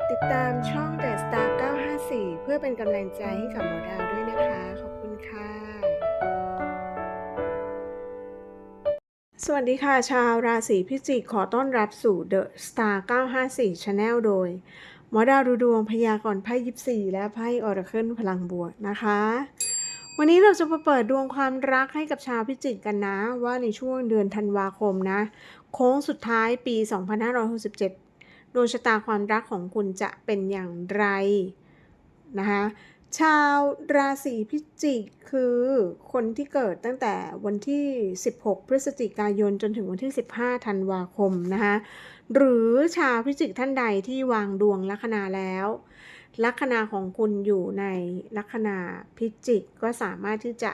ดติดตามช่อง The Star 954 เพื่อเป็นกำลังใจให้กับหมอดาวด้วยนะคะ ขอบคุณค่ะ สวัสดีค่ะ ชาวราศีพิจิกขอต้อนรับสู่ The Star 954 Channel โดย หมอดาวดูดวงพยากรณ์ไพ่ยิปซีและไพ่ออร์เคิลพลังบวกนะคะ วันนี้เราจะมาเปิดดวงความรักให้กับชาวพิจิกกันนะ ว่าในช่วงเดือนธันวาคมนะ โค้งสุดท้ายปี 2567 ดวงชะตาความรักของคุณจะเป็นอย่างไรนะคะชาวราศีพิจิกคือคนที่เกิดตั้งแต่วันที่ 16 พฤศจิกายนจนถึงวันที่ 15 ธันวาคมนะคะหรือชาวพิจิกท่านใดที่วางดวงลัคนาแล้วลัคนาของคุณอยู่ในลัคนาพิจิกก็สามารถที่จะ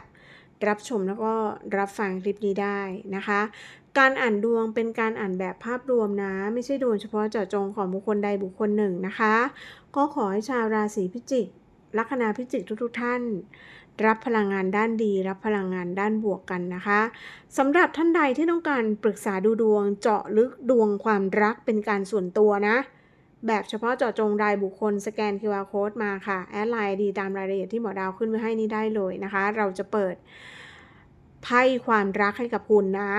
รับชมแล้วก็รับฟังคลิปนี้ได้นะคะ การอ่านดวงเป็นการอ่านแบบภาพรวมนะ ไม่ใช่ดวงเฉพาะเจาะจงของบุคคลใดบุคคลหนึ่งนะคะ ก็ขอให้ชาวราศีพิจิกลัคนาพิจิกทุกๆท่าน รับพลังงานด้านดี รับพลังงานด้านบวกกันนะคะสำหรับท่านใดที่ต้องการปรึกษาดูดวงเจาะลึกดวงความรักเป็นการส่วนตัวนะ แบบเฉพาะเจาะจงรายบุคคลสแกน QR Code มาค่ะ แอดไลน์ดีตามรายละเอียดที่หมอดาวขึ้นไว้ให้นี่ได้เลยนะคะ เราจะเปิดไพ่ความรักให้กับคุณนะ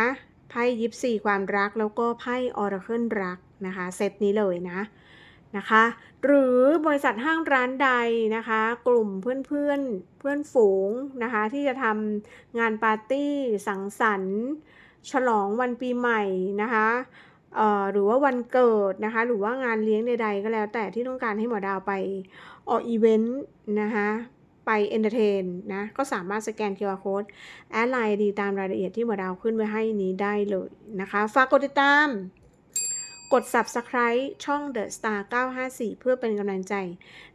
ไพ่ยิปซีความรักแล้วก็ไพ่ออร์เคิลรักนะคะเซตนี้เลยนะนะคะหรือบริษัทห้างร้านใดนะคะ กลุ่มเพื่อนเพื่อนเพื่อนฝูงนะคะที่จะทำงานปาร์ตี้สังสรรค์ ฉลองวันปีใหม่นะคะเอ่อหรือว่าวันเกิดนะคะหรือว่างานเลี้ยงใดๆก็แล้วแต่ที่ต้องการให้หมอดาวไปออกอีเวนต์นะคะ ไปเอนเตอร์เทนนะ ก็สามารถสแกน QR Code แอดไลน์ดีตามรายละเอียดที่หมอดาวขึ้นไว้ให้นี้ได้เลยนะคะ ฝากกดติดตาม กด Subscribe ช่อง The Star 954 เพื่อเป็นกำลังใจ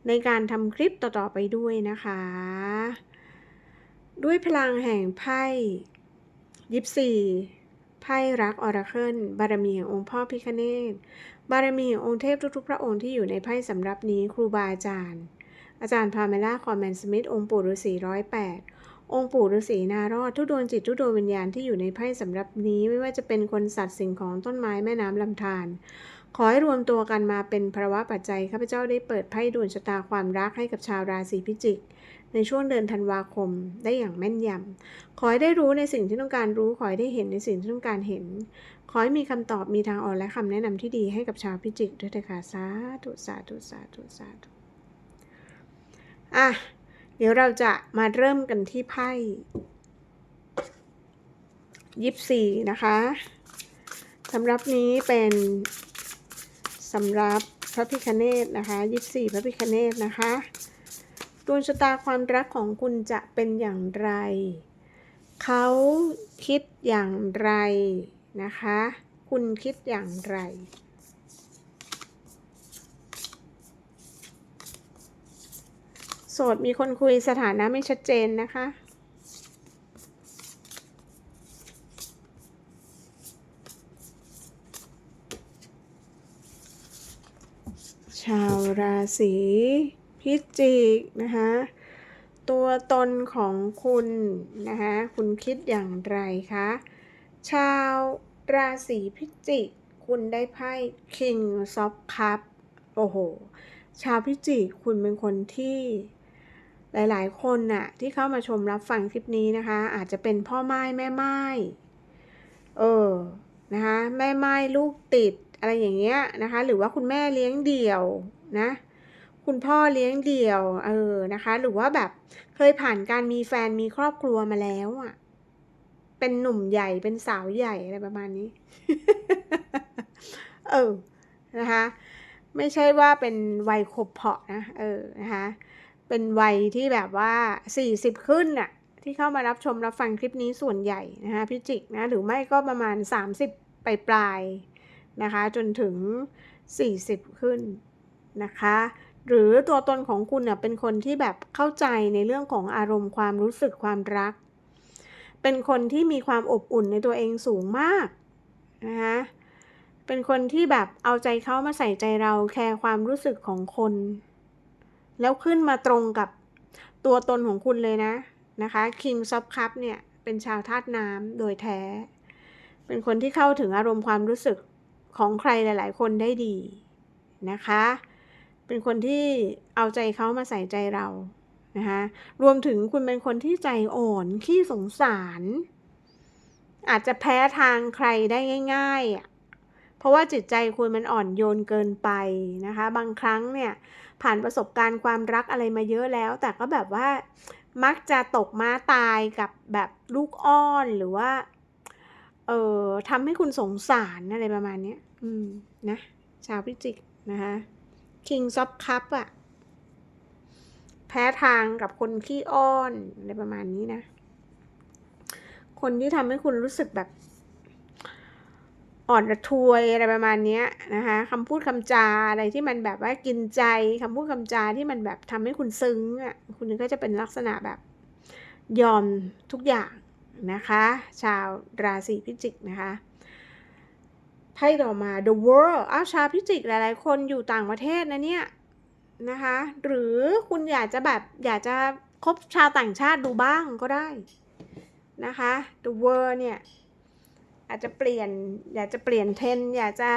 ในการทำคลิปต่อ ๆ ไปด้วยนะคะ ด้วยพลังแห่งไพ่ยิปซีไพ่รักออราเคิลบารมีแห่งองค์พ่อพิคเนตบารมีแห่งองค์เทพทุกๆพระองค์ที่อยู่ในไพ่สำรับนี้ครูบาอาจารย์ อาจารย์พาเมล่าคอร์แมนสมิธองค์ปู่ฤาษีร้อยแปดองค์ปู่ฤาษีนารอดทุดวงจิตทุดวงวิญญาณที่อยู่ในไพ่สำหรับนี้ไม่ว่าจะเป็นคนสัตว์สิ่งของต้นไม้แม่น้ำลำธารขอให้รวมตัวกันมาเป็นภาวะปัจจัยข้าพเจ้าได้เปิดไพ่ดวงชะตาความรักให้กับชาวราศีพิจิก ในช่วงเดือนธันวาคมได้อย่างแม่นยำขอให้ได้รู้ในสิ่งที่ต้องการรู้ขอให้ได้เห็นในสิ่งที่ต้องการเห็น ขอให้มีคำตอบมีทางออกและคำแนะนำที่ดีให้กับชาวพิจิกด้วยเถิดค่ะสาธุสาธุสาธุสาธุ อะ เดี๋ยวเราจะมาเริ่มกันที่ไพ่ยิปซีนะคะสำหรับนี้เป็นสำหรับพระพิคเนตนะคะยิปซีพระพิคเนตนะคะดวงชะตาความรักของคุณจะเป็นอย่างไร เขาคิดอย่างไรนะคะ คุณคิดอย่างไร สดมีคนคุยสถานะไม่ชัดเจนนะคะ ชาวราศีพิจิกนะคะตัวตนของคุณนะคะคุณคิดอย่างไรคะชาวราศีพิจิก คุณได้ไพ่ King of Cup โอ้โห ชาวพิจิก คุณเป็นคนที่ หลายๆ คนน่ะที่เข้ามาชมรับฟังคลิปนี้นะคะ อาจจะเป็นพ่อไม้แม่ไม้เออนะคะแม่ไม้ลูกติดอะไรอย่างเงี้ยนะคะ หรือว่าคุณแม่เลี้ยงเดี่ยวนะ คุณพ่อเลี้ยงเดี่ยวเออนะคะ หรือว่าแบบเคยผ่านการมีแฟนมีครอบครัวมาแล้วอะ่ะ เป็นหนุ่มใหญ่เป็นสาวใหญ่อะไรประมาณนี้ เออนะคะ ไม่ใช่ว่าเป็นวัยขบเพาะนะเออนะคะ เป็นวัยที่แบบว่าสี่สิบขึ้นน่ะที่เข้ามารับชมรับฟังคลิปนี้ส่วนใหญ่นะคะพิจิกนะหรือไม่ก็ประมาณสามสิบปลายปลายนะคะ จนถึงสี่สิบขึ้นนะคะ หรือตัวตนของคุณเน่ยเป็นคนที่แบบเข้าใจในเรื่องของอารมณ์ความรู้สึกความรัก เป็นคนที่มีความอบอุ่นในตัวเองสูงมากนะคะเป็นคนที่แบบเอาใจเขามาใส่ใจเราแคร์ความรู้สึกของคน แล้วขึ้นมาตรงกับตัวตนของคุณเลยนะนะคะ King of Cup เนี่ยเป็นชาวธาตุน้ำโดยแท้ เป็นคนที่เข้าถึงอารมณ์ความรู้สึกของใครหลาย ๆ คนได้ดีนะคะ เป็นคนที่เอาใจเขามาใส่ใจเรานะคะรวมถึงคุณเป็นคนที่ใจอ่อนขี้สงสาร อาจจะแพ้ทางใครได้ง่ายๆอะเพราะว่าจิตใจคุณมันอ่อนโยนเกินไปนะคะ บางครั้งเนี่ย ผ่านประสบการณ์ความรักอะไรมาเยอะแล้ว แต่ก็แบบว่ามักจะตกม้าตายกับแบบลูกอ้อนหรือว่า เอ่อทำให้คุณสงสารอะไรประมาณนี้อืมนะชาวพิจิกนะคะ King of Cup อะแพ้ทางกับคนขี้อ้อนอะไรประมาณนี้นะ คนที่ทำให้คุณรู้สึกแบบ อ่อนระทวยอะไรประมาณนี้นะคะคำพูดคำจาอะไรที่มันแบบว่ากินใจคำพูดคำจาที่มันแบบทำให้คุณซึ้งอะคุณก็จะเป็นลักษณะแบบยอมทุกอย่างนะคะ ชาวราศีพิจิกนะคะไพ่ต่อมา the world อ้าวชาวพิจิกหลาย ๆ คนอยู่ต่างประเทศนะเนี่ยนะคะ หรือคุณอยากจะแบบอยากจะคบชาวต่างชาติดูบ้างก็ได้นะคะ the world เนี่ย อาจจะเปลี่ยนอยากจะเปลี่ยนเทรนอยากจะ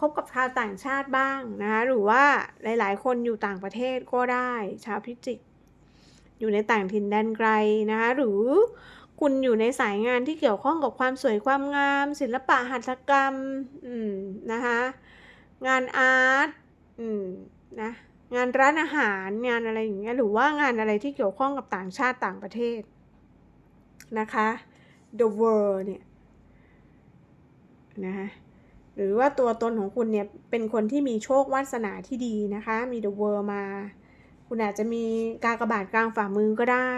คบกับชาวต่างชาติบ้างนะคะหรือว่าหลาย ๆ คนอยู่ต่างประเทศก็ได้ ชาวพิจิก อยู่ในต่างถิ่นแดนไกลนะคะหรือคุณอยู่ในสายงานที่เกี่ยวข้องกับความสวยความงาม ศิลปะหัตถกรรมมนะคะงานอาร์ตนะงานร้านอาหารงานอะไรอย่างเงี้ยหรือว่างานอะไรที่เกี่ยวข้องกับต่างชาติต่างประเทศนะคะ the world เนี่ย นะคะหรือว่าตัวตนของคุณเนี่ยเป็นคนที่มีโชควาสนาที่ดีนะคะ มี the world มา คุณอาจจะมีกากระบาทกลางฝ่ามือก็ได้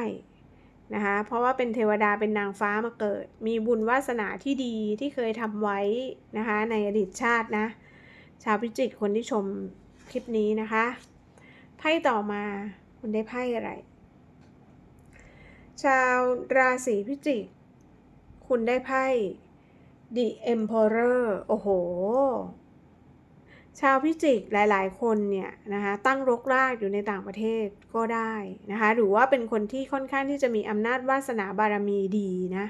นะคะเพราะว่าเป็นเทวดาเป็นนางฟ้ามาเกิด มีบุญวาสนาที่ดีที่เคยทำไว้นะคะในอดีตชาตินะ ชาวพิจิกคนที่ชมคลิปนี้นะคะไพ่ต่อมาคุณได้ไพ่อะไร ชาวราศีพิจิก คุณได้ไพ่ The Emperor โอ้โห ชาวพิจิกหลาย ๆ คนเนี่ยนะคะตั้งรกรากอยู่ในต่างประเทศก็ได้นะคะหรือว่าเป็นคนที่ค่อนข้างที่จะมีอำนาจวาสนาบารมีดีนะ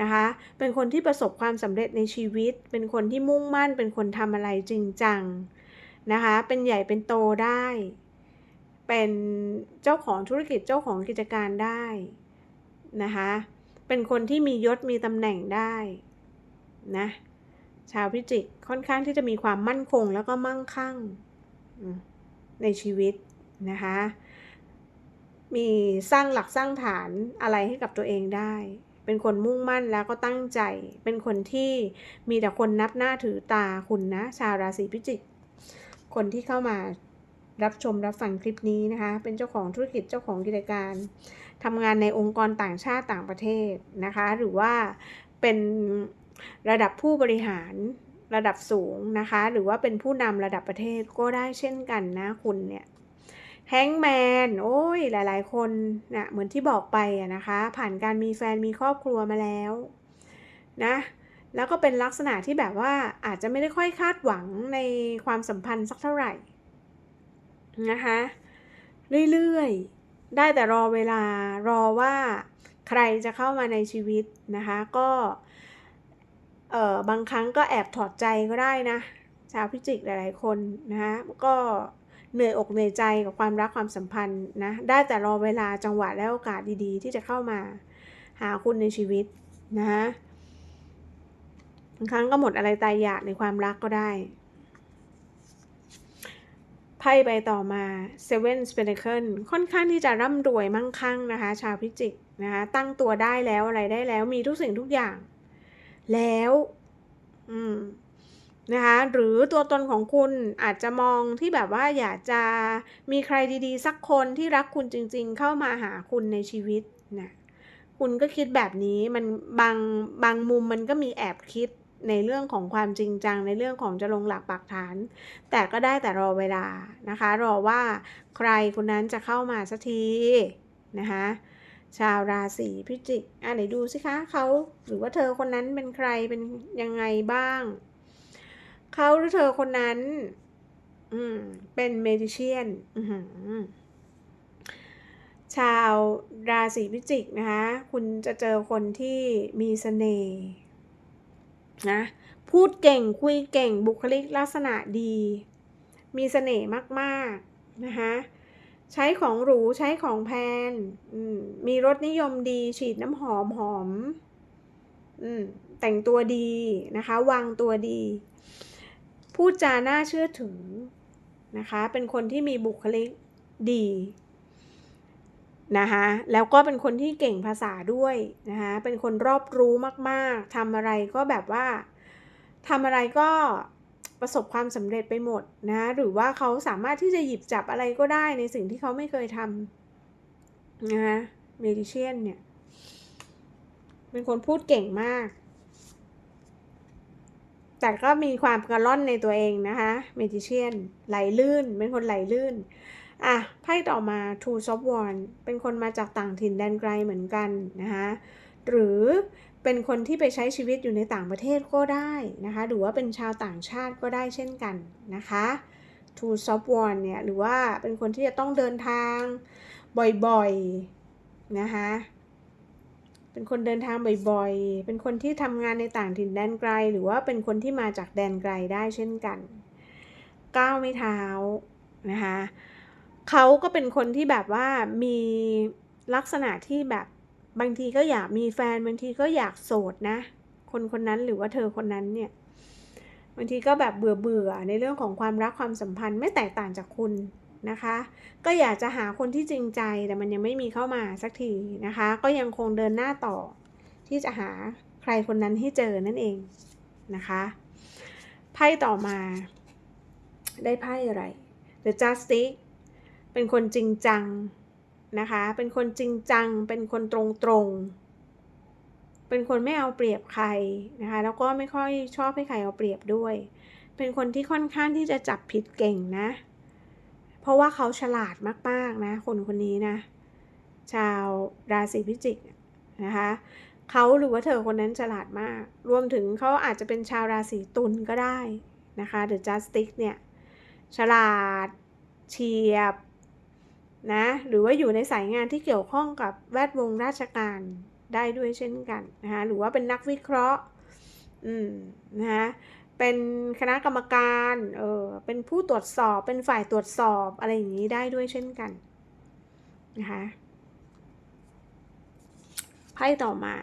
นะคะ เป็นคนที่ประสบความสำเร็จในชีวิต เป็นคนที่มุ่งมั่น เป็นคนทำอะไรจริงจังนะคะ เป็นใหญ่เป็นโตได้ เป็นเจ้าของธุรกิจเจ้าของกิจการได้นะคะ เป็นคนที่มียศมีตำแหน่งได้ นะชาวพิจิกค่อนข้างที่จะมีความมั่นคงแล้วก็มั่งคั่งในชีวิตนะคะมีสร้างหลักสร้างฐานอะไรให้กับตัวเองได้ เป็นคนมุ่งมั่นแล้วก็ตั้งใจ เป็นคนที่มีแต่คนนับหน้าถือตาคุณนะ ชาวราศีพิจิก คนที่เข้ามารับชมรับฟังคลิปนี้นะคะ เป็นเจ้าของธุรกิจเจ้าของกิจการทำงานในองค์กรต่างชาติต่างประเทศนะคะ หรือว่าเป็น ระดับผู้บริหารระดับสูงนะคะ หรือว่าเป็นผู้นำระดับประเทศก็ได้เช่นกันนะคุณเนี่ยแฮงแมนโอ้ยหลาย ๆ คนนะ่ะเหมือนที่บอกไปอะนะคะ ผ่านการมีแฟนมีครอบครัวมาแล้วนะแล้วก็เป็นลักษณะที่แบบว่าอาจจะไม่ได้ค่อยคาดหวังในความสัมพันธ์สักเท่าไหร่นะคะเรื่อยๆ ได้แต่รอเวลารอว่าใครจะเข้ามาในชีวิตนะคะ ก็ เออบางครั้งก็แอบถอดใจก็ได้นะชาวพิจิกหลาย ๆ คนนะคะก็เหนื่อยอกเหนื่อยใจกับความรักความสัมพันธ์นะได้แต่รอเวลาจังหวะและโอกาสดีๆ ที่จะเข้ามาหาคุณในชีวิตนะบางครั้งก็หมดอะไรตายอยากในความรักก็ได้ไพ่ใบต่อมา Seven Pentacle ค่อนข้างที่จะร่ำรวยมั่งคั่งนะคะ ชาวพิจิกนะคะตั้งตัวได้แล้วอะไรได้แล้วมีทุกสิ่งทุกอย่าง แล้ว อืมนะคะหรือตัวตนของคุณอาจจะมองที่แบบว่าอยากจะมีใครดีๆ สักคนที่รักคุณจริง ๆ เข้ามาหาคุณในชีวิตนะคุณก็คิดแบบนี้มันบางบางมุมมันก็มีแอบคิดในเรื่องของความจริงจังในเรื่องของจะลงหลักปักฐาน แต่ก็ได้แต่รอเวลานะคะ รอว่าใครคนนั้นจะเข้ามาสักทีนะคะ ชาวราศีพิจิก อะไหนดูสิคะเขาหรือว่าเธอคนนั้นเป็นใครเป็นยังไงบ้าง เขาหรือเธอคนนั้น อืม เป็นเมดิเชียนชาวราศีพิจิกนะคะ คุณจะเจอคนที่มีสเสน่ห์นะ พูดเก่งคุยเก่งบุคลิกลักษณะดี มีเสน่ห์มาก ๆ นะคะ ใช้ของหรูใช้ของแพงมมีรสนิยมดีฉีดน้ำหอมหอมอมแต่งตัวดีนะคะ วางตัวดี พูดจาน่าเชื่อถือนะคะ เป็นคนที่มีบุคลิกดีนะคะแล้วก็เป็นคนที่เก่งภาษาด้วยนะคะเป็นคนรอบรู้มาก ๆทำอะไรก็แบบว่าทำอะไรก็ ประสบความสำเร็จไปหมดนะหรือว่าเขาสามารถที่จะหยิบจับอะไรก็ได้ในสิ่งที่เขาไม่เคยทำนะคะเมดิเชียนเนี่ย เป็นคนพูดเก่งมาก แต่ก็มีความกระล่อนในตัวเองนะคะเมดิเชียนไหลลื่น เป็นคนไหลลื่นอะไพ่ต่อมา Two of Wands เป็นคนมาจากต่างถิ่นแดนไกลเหมือนกันนะคะหรือ เป็นคนที่ไปใช้ชีวิตอยู่ในต่างประเทศก็ได้นะคะ หรือว่าเป็นชาวต่างชาติก็ได้เช่นกันนะคะ Two of Wands เนี่ย หรือว่าเป็นคนที่จะต้องเดินทางบ่อยๆนะคะ เป็นคนเดินทางบ่อยๆ เป็นคนที่ทำงานในต่างถิ่นแดนไกล หรือว่าเป็นคนที่มาจากแดนไกลได้เช่นกัน ก้าวไม่เท้านะคะเขาก็เป็นคนที่แบบว่ามีลักษณะที่แบบ บางทีก็อยากมีแฟนบางทีก็อยากโสดนะ คนคนนั้นหรือว่าเธอคนนั้นเนี่ยบางทีก็แบบเบื่อเบื่อในเรื่องของความรักความสัมพันธ์ไม่แตกต่างจากคุณนะคะ ก็อยากจะหาคนที่จริงใจแต่มันยังไม่มีเข้ามาสักทีนะคะ ก็ยังคงเดินหน้าต่อ ที่จะหาใครคนนั้นให้เจอนั่นเองนะคะไพ่ต่อมา ได้ไพ่อะไร The Justice เป็นคนจริงจัง นะคะ เป็นคนจริงจัง เป็นคนตรงตรงเป็นคนไม่เอาเปรียบใครนะคะ แล้วก็ไม่ค่อยชอบให้ใครเอาเปรียบด้วย เป็นคนที่ค่อนข้างที่จะจับผิดเก่งนะ เพราะว่าเขาฉลาดมากๆนะ คนคนนี้นะ ชาวราศีพิจิกนะคะเขาหรือว่าเธอคนนั้นฉลาดมาก รวมถึงเขาอาจจะเป็นชาวราศีตุลก็ได้นะคะ The Justice เนี่ย ฉลาดเฉียบ นะหรือว่าอยู่ในสายงานที่เกี่ยวข้องกับแวดวงราชการได้ด้วยเช่นกันนะคะหรือว่าเป็นนักวิเคราะห์อืมนะคะเป็นคณะกรรมการเออเป็นผู้ตรวจสอบเป็นฝ่ายตรวจสอบอะไรอย่างนี้ได้ด้วยเช่นกันนะคะไพ่ต่อมา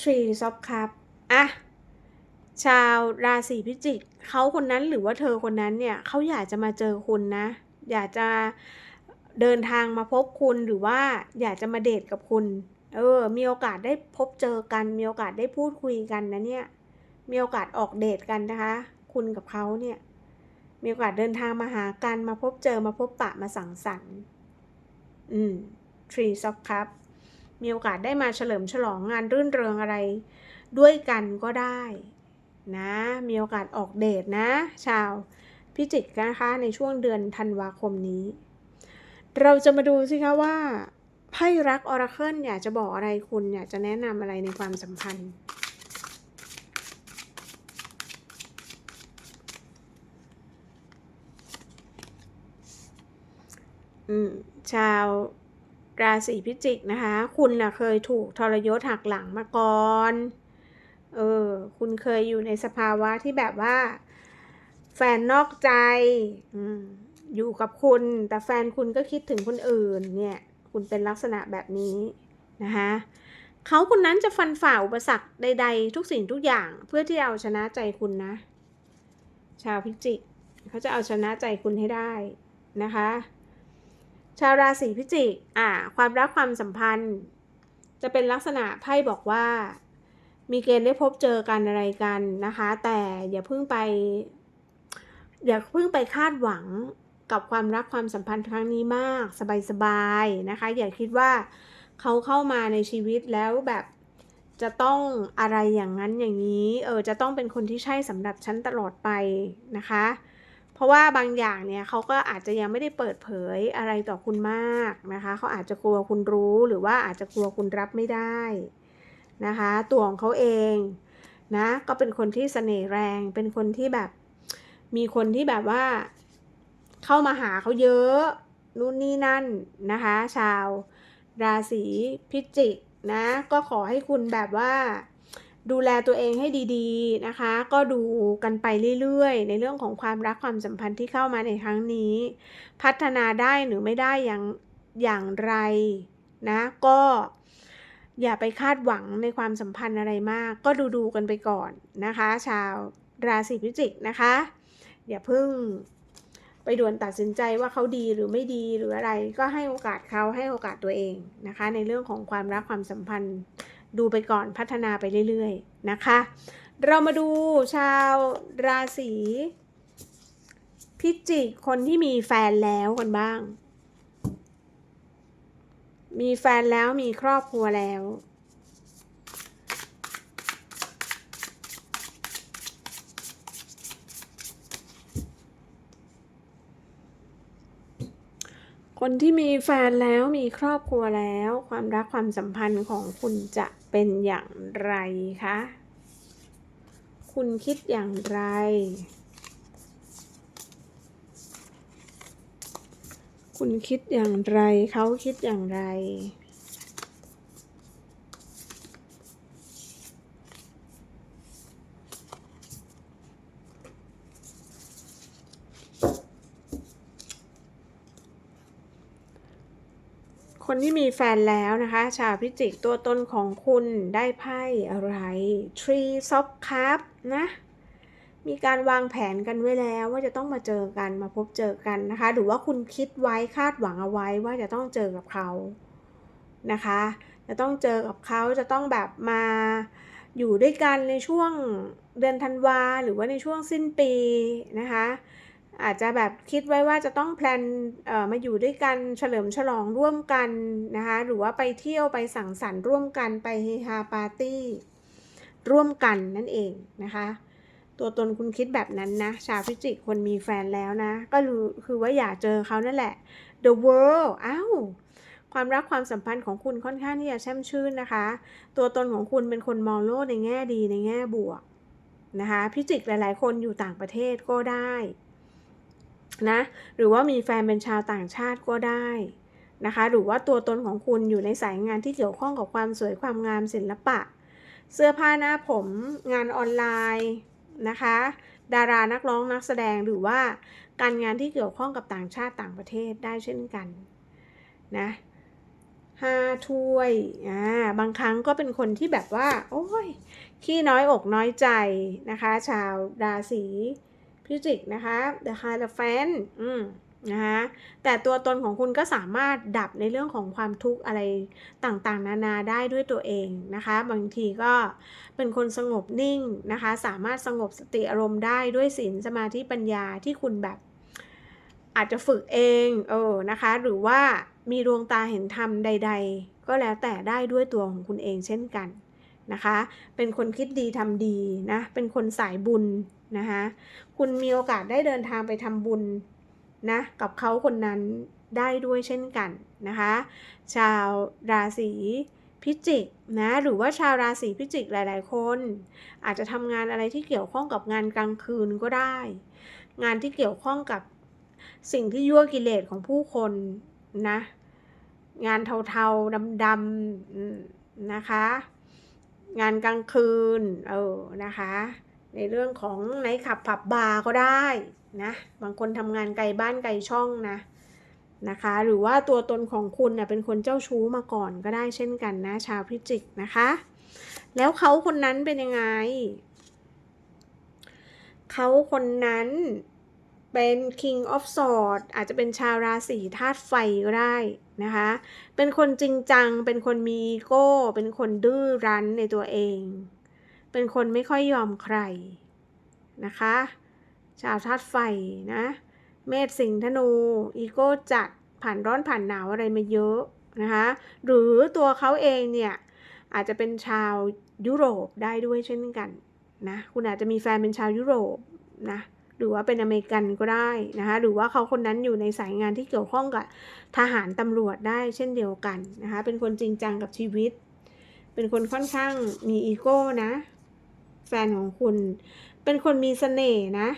Tree of Cup อะชาวราศีพิจิกเขาคนนั้นหรือว่าเธอคนนั้นเนี่ยเขาอยากจะมาเจอคุณนะ อยากจะ เดินทางมาพบคุณหรือว่าอยากจะมาเดทกับคุณ เออ มีโอกาสได้พบเจอกัน มีโอกาสได้พูดคุยกันนะเนี่ย มีโอกาสออกเดทกันนะคะ คุณกับเขาเนี่ย มีโอกาสเดินทางมาหากัน มาพบเจอ มาพบปะ มาสังสรรค์ อืม Tree of Cup มีโอกาสได้มาเฉลิมฉลองงานรื่นเริงอะไร ด้วยกันก็ได้ นะ มีโอกาสออกเดทนะ ชาวพิจิกนะคะในช่วงเดือนธันวาคมนี้ เราจะมาดูสิคะว่าไพ่รักออราเคิลอยากจะบอกอะไรคุณอยากจะแนะนำอะไรในความสัมพันธ์อืมชาวราศีพิจิกนะคะ คุณนะเคยถูกทรยศหักหลังมาก่อน เออ คุณเคยอยู่ในสภาวะที่แบบว่า แฟนนอกใจ อืม อยู่กับคุณ แต่แฟนคุณก็คิดถึงคนอื่นเนี่ย คุณเป็นลักษณะแบบนี้นะคะเขาคนนั้นจะฟันฝ่าอุปสรรคใด ๆ ทุกสิ่งทุกอย่างเพื่อที่เอาชนะใจคุณนะ ชาวพิจิกเขาจะเอาชนะใจคุณให้ได้นะคะ ชาวราศีพิจิกอ่า ความรักความสัมพันธ์ จะเป็นลักษณะไพ่บอกว่า มีเกณฑ์ได้พบเจอกันอะไรกันนะคะ แต่อย่าเพิ่งไป อย่าเพิ่งไปคาดหวัง กับความรักความสัมพันธ์ครั้งนี้มาก สบายๆนะคะ อย่าคิดว่าเขาเข้ามาในชีวิตแล้วแบบจะต้องอะไรอย่างนั้นอย่างนี้ เออ จะต้องเป็นคนที่ใช่สำหรับฉันตลอดไปนะคะ เพราะว่าบางอย่างเนี่ยเขาก็อาจจะยังไม่ได้เปิดเผยอะไรต่อคุณมากนะคะ เขาอาจจะกลัวคุณรู้หรือว่าอาจจะกลัวคุณรับไม่ได้นะคะ ตัวของเขาเองนะ ก็เป็นคนที่เสน่ห์แรง เป็นคนที่แบบ มีคนที่แบบว่า เข้ามาหาเขาเยอะนู่นนี่นั่นนะคะ ชาวราศีพิจิกนะ ก็ขอให้คุณแบบว่าดูแลตัวเองให้ดีๆนะคะ ก็ดูกันไปเรื่อยๆ ในเรื่องของความรักความสัมพันธ์ที่เข้ามาในครั้งนี้ พัฒนาได้หรือไม่ได้อย่างอย่างไรนะ ก็อย่าไปคาดหวังในความสัมพันธ์อะไรมาก ก็ดูดูๆกันไปก่อนนะคะ ชาวราศีพิจิกนะคะ อย่าเพิ่ง ไปด่วนตัดสินใจว่าเขาดีหรือไม่ดีหรืออะไร ก็ให้โอกาสเขาให้โอกาสตัวเองนะคะ ในเรื่องของความรักความสัมพันธ์ ดูไปก่อนพัฒนาไปเรื่อยๆนะคะ เรามาดูชาวราศีพิจิกคนที่มีแฟนแล้วกันบ้าง มีแฟนแล้วมีครอบครัวแล้ว คนที่มีแฟนแล้วมีครอบครัวแล้ว ความรักความสัมพันธ์ของคุณจะเป็นอย่างไรคะ คุณคิดอย่างไร คุณคิดอย่างไรเขาคิดอย่างไร คนที่มีแฟนแล้วนะคะ ชาวพิจิกตัวตนของคุณได้ไพ่อะไร Tree of Cups นะ มีการวางแผนกันไว้แล้วว่าจะต้องมาเจอกันมาพบเจอกันนะคะ หรือว่าคุณคิดไว้คาดหวังเอาไว้ว่าจะต้องเจอกับเขานะคะ จะต้องเจอกับเขาจะต้องแบบมาอยู่ด้วยกันในช่วงเดือนธันวาหรือว่าในช่วงสิ้นปีนะคะ อาจจะแบบคิดไว้ว่าจะต้องแพลนมาอยู่ด้วยกันเฉลิมฉลองร่วมกันนะคะหรือว่าไปเที่ยวไปสังสรรค์ร่วมกันไปเฮฮาปาร์ตี้ร่วมกันนั่นเองนะคะ ตัวตนคุณคิดแบบนั้นนะ ชาวพิจิกคนมีแฟนแล้วนะ ก็คือว่าอยากเจอเขานั่นแหละ the world อ้าวความรักความสัมพันธ์ของคุณค่อนข้างที่จะแช่มชื่นนะคะ ตัวตนของคุณเป็นคนมองโลกในแง่ดีในแง่บวกนะคะพิจิกหลาย ๆ คนอยู่ต่างประเทศก็ได้ นะ หรือว่ามีแฟนเป็นชาวต่างชาติก็ได้นะคะ หรือว่าตัวตนของคุณอยู่ในสายงานที่เกี่ยวข้องกับความสวยความงามศิลปะ เสื้อผ้าหน้าผมงานออนไลน์นะคะ ดารานักร้องนักแสดงหรือว่าการงานที่เกี่ยวข้องกับต่างชาติต่างประเทศได้เช่นกันนะห้าถ้วย อ่า บางครั้งก็เป็นคนที่แบบว่า โอ้ย ขี้น้อยอกน้อยใจนะคะ ชาวราศี พิจิกนะคะ The Hierophant อืมนะคะแต่ตัวตนของคุณก็สามารถดับในเรื่องของความทุกข์อะไรต่างๆ นานาได้ด้วยตัวเองนะคะ บางทีก็เป็นคนสงบนิ่งนะคะ สามารถสงบสติอารมณ์ได้ด้วยศีลสมาธิปัญญาที่คุณแบบ อาจจะฝึกเองเออนะคะ หรือว่ามีดวงตาเห็นธรรมใด ๆ ก็แล้วแต่ได้ด้วยตัวของคุณเองเช่นกันนะคะ เป็นคนคิดดีทำดีนะ เป็นคนสายบุญ นะคะคุณมีโอกาสได้เดินทางไปทำบุญนะกับเขาคนนั้นได้ด้วยเช่นกันนะคะชาวราศีพิจิกนะหรือว่าชาวราศีพิจิกหลาย ๆ คน อาจจะทำงานอะไรที่เกี่ยวข้องกับงานกลางคืนก็ได้ งานที่เกี่ยวข้องกับสิ่งที่ยั่วกิเลสของผู้คนนะงานเทาๆดำๆนะคะ งานกลางคืนเออนะคะ ในเรื่องของไนท์ขับผับบาร์ก็ได้นะบางคนทำงานไกลบ้านไกลช่องนะนะคะ หรือว่าตัวตนของคุณเน่ยเป็นคนเจ้าชู้มาก่อนก็ได้เช่นกันนะ ชาวพิจิกนะคะ แล้วเขาคนนั้นเป็นยังไง เขาคนนั้นเป็น King of Swords อาจจะเป็นชาวราศีธาตุไฟก็ได้นะคะ เป็นคนจริงจัง เป็นคนมีอีโก้ เป็นคนดื้อรั้นในตัวเอง เป็นคนไม่ค่อยยอมใครนะคะ ชาวธาตุไฟนะ เมษสิงธนู อีโก้จัดผ่านร้อนผ่านหนาวอะไรมาเยอะนะคะ หรือตัวเขาเองเนี่ยอาจจะเป็นชาวยุโรปได้ด้วยเช่นกันนะ คุณอาจจะมีแฟนเป็นชาวยุโรปนะ หรือว่าเป็นอเมริกันก็ได้นะคะ หรือว่าเขาคนนั้นอยู่ในสายงานที่เกี่ยวข้องกับทหารตำรวจได้เช่นเดียวกันนะคะ เป็นคนจริงจังกับชีวิต เป็นคนค่อนข้างมีอีโก้นะ ฟนของคุณ เป็นคนมีเสน่ห์นะ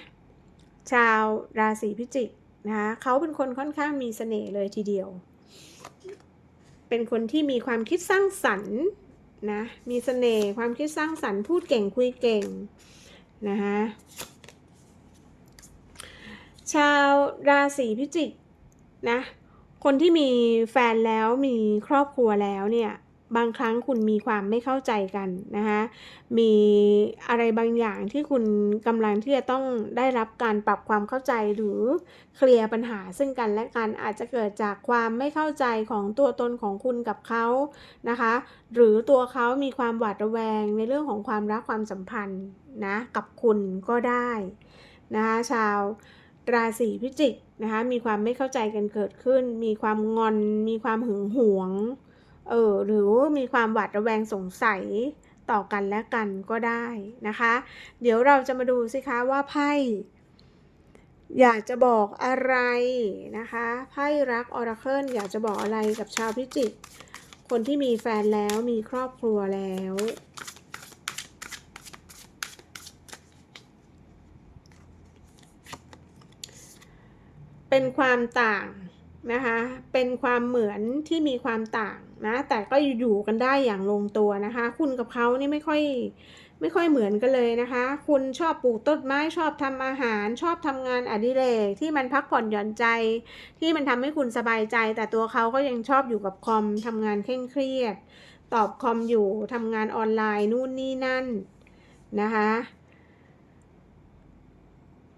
ชาวราศีพิจิกนะคะเขาเป็นคนค่อนข้างมีเสน่ห์เลยทีเดียว เป็นคนที่มีความคิดสร้างสรรค์นะ มีเสน่ห์ความคิดสร้างสรรค์พูดเก่งคุยเก่งนะคะชาวราศีพิจิกนะ คนที่มีแฟนแล้วมีครอบครัวแล้วเนี่ย บางครั้งคุณมีความไม่เข้าใจกันนะคะมีอะไรบางอย่างที่คุณกำลังที่จะต้องได้รับการปรับความเข้าใจหรือเคลียร์ปัญหาซึ่งกันและกันอาจจะเกิดจากความไม่เข้าใจของตัวตนของคุณกับเขานะคะ หรือตัวเขามีความหวาดระแวงในเรื่องของความรักความสัมพันธ์นะกับคุณก็ได้นะคะชาวราศีพิจิกนะคะมีความไม่เข้าใจกันเกิดขึ้น มีความงอน มีความหึงหวง เออหรือมีความหวาดระแวงสงสัยต่อกันและกันก็ได้นะคะ เดี๋ยวเราจะมาดูสิคะว่าไพ่อยากจะบอกอะไรนะคะไพ่รักออราเคิลอยากจะบอกอะไรกับชาวพิจิก คนที่มีแฟนแล้วมีครอบครัวแล้ว เป็นความต่าง นะคะเป็นความเหมือนที่มีความต่างนะแต่ก็อยู่กันได้อย่างลงตัวนะคะ คุณกับเขานี่ไม่ค่อยไม่ค่อยเหมือนกันเลยนะคะ คุณชอบปลูกต้นไม้ชอบทำอาหารชอบทำงานอดิเรกที่มันพักผ่อนหย่อนใจ ที่มันทำให้คุณสบายใจ แต่ตัวเขาก็ยังชอบอยู่กับคอมทำงานเคร่งเครียด ตอบคอมอยู่ทำงานออนไลน์นู่นนี่นั่นนะคะ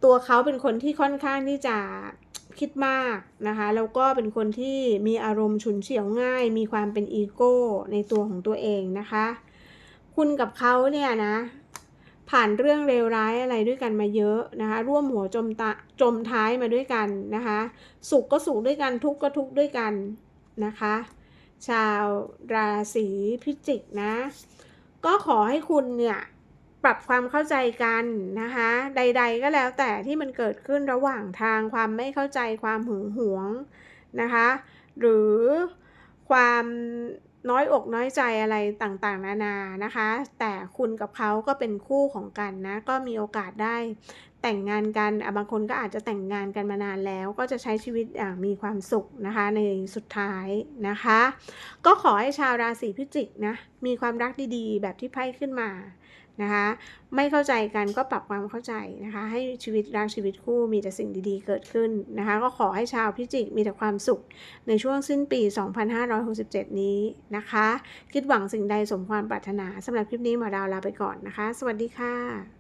ตัวเขาเป็นคนที่ค่อนข้างที่จะ คิดมากนะคะแล้วก็เป็นคนที่มีอารมณ์ฉุนเฉียวง่าย มีความเป็นอีโก้ในตัวของตัวเองนะคะ คุณกับเขาเนี่ยนะ ผ่านเรื่องเลวร้ายอะไรด้วยกันมาเยอะนะคะ ร่วมหัวจมตาจมท้ายมาด้วยกันนะคะ สุขก็สุขด้วยกันทุกข์ก็ทุกข์ด้วยกันนะคะ ชาวราศีพิจิกนะ ก็ขอให้คุณเนี่ย ปรับความเข้าใจกันนะคะ ใด ๆ ก็แล้วแต่ที่มันเกิดขึ้นระหว่างทางความไม่เข้าใจความหึงหวงนะคะ หรือความน้อยอกน้อยใจอะไรต่างๆ นานานะคะ แต่คุณกับเขาก็เป็นคู่ของกันนะ ก็มีโอกาสได้แต่งงานกันบางคนก็อาจจะแต่งงานกันมานานแล้ว ก็จะใช้ชีวิตอย่างมีความสุขนะคะ ในสุดท้ายนะคะ ก็ขอให้ชาวราศีพิจิกนะ มีความรักดีๆ แบบที่ไพ่ขึ้นมา นะคะไม่เข้าใจกันก็ปรับความเข้าใจนะคะ ให้ชีวิตรักชีวิตคู่มีแต่สิ่งดีๆ เกิดขึ้นนะคะ ก็ขอให้ชาวพิจิกมีแต่ความสุขในช่วงสิ้นปี 2567 นี้นะคะ คิดหวังสิ่งใดสมความปรารถนาสำหรับคลิปนี้หมอดาวลาไปก่อนนะคะ สวัสดีค่ะ